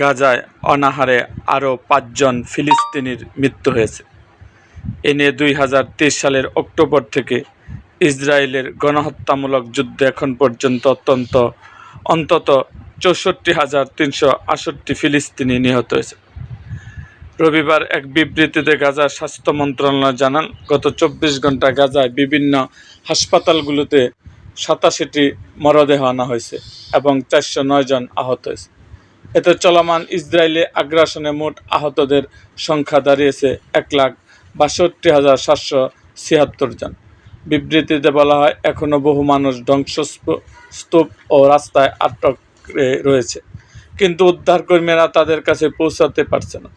গাজায় অনাহারে আরও পাঁচজন ফিলিস্তিনির মৃত্যু হয়েছে। এ নিয়ে দুই হাজার তেইশ সালের অক্টোবর থেকে ইসরায়েলের গণহত্যামূলক যুদ্ধ এখন পর্যন্ত অত্যন্ত, অন্তত চৌষট্টি হাজার তিনশো আষট্টি ফিলিস্তিনি নিহত হয়েছে। রবিবার এক বিবৃতিতে গাজার স্বাস্থ্য মন্ত্রণালয় জানান, গত চব্বিশ ঘণ্টা গাজায় বিভিন্ন হাসপাতালগুলোতে সাতাশিটি মরদেহ আনা হয়েছে এবং চারশো নয় জন আহত হয়েছে। এতে চলমান ইসরায়েলি আগ্রাসনে মোট আহতদের সংখ্যা দাঁড়িয়েছে এক লাখ বাষট্টি হাজার সাতশো ছিয়াত্তর জন। বিবৃতিতে বলা হয়, এখনও বহু মানুষ ধ্বংসস্তূপ স্তূপ ও রাস্তায় আটক রয়েছে। কিন্তু উদ্ধারকর্মীরা তাদের কাছে পৌঁছাতে পারছে না।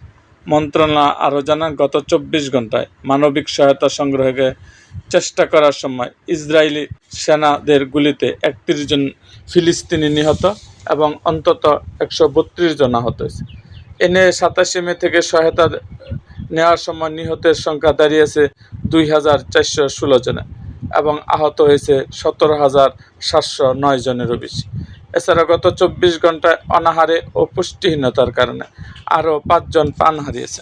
মন্ত্রণালয় আরও জানান, গত চব্বিশ ঘন্টায় মানবিক সহায়তা সংগ্রহে চেষ্টা করার সময় ইসরায়েলি সেনাদের গুলিতে একত্রিশ জন ফিলিস্তিনি নিহত এবং অন্তত একশো বত্রিশ জন আহত হয়েছে। এ নিয়ে সাতাশে মে থেকে সহায়তা নেওয়ার সময় নিহতের সংখ্যা দাঁড়িয়েছে দুই হাজার চারশো ষোলো জনে এবং আহত হয়েছে সতেরো হাজার সাতশো নয় জনেরও বেশি। এছাড়া গত চব্বিশ ঘন্টায় অনাহারে ও পুষ্টিহীনতার কারণে আরও পাঁচজন প্রাণ হারিয়েছে।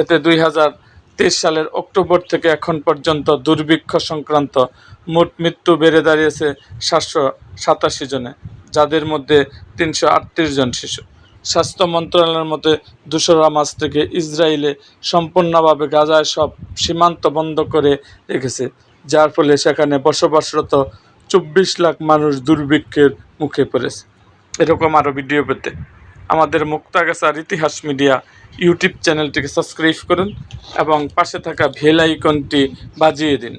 এতে দুই হাজার তেইশ সালের অক্টোবর থেকে এখন পর্যন্ত দুর্ভিক্ষ সংক্রান্ত মোট মৃত্যু বেড়ে দাঁড়িয়েছে সাতশো সাতাশি জনে, যাদের মধ্যে তিনশো আটত্রিশ জন শিশু। স্বাস্থ্য মন্ত্রণালয়ের মতে দোসরা মাস থেকে ইসরায়েলে সম্পূর্ণভাবে গাজায় সব সীমান্ত বন্ধ করে রেখেছে, যার ফলে সেখানে বসবাসরত চব্বিশ লাখ মানুষ দুর্ভিক্ষের মুখে পড়েছে। এরকম আরও ভিডিও পেতে আমাদের মুক্তাগাছার ইতিহাস মিডিয়া ইউটিউব চ্যানেলটিকে সাবস্ক্রাইব করুন এবং পাশে থাকা ভেলাইকনটি আইকনটি বাজিয়ে দিন।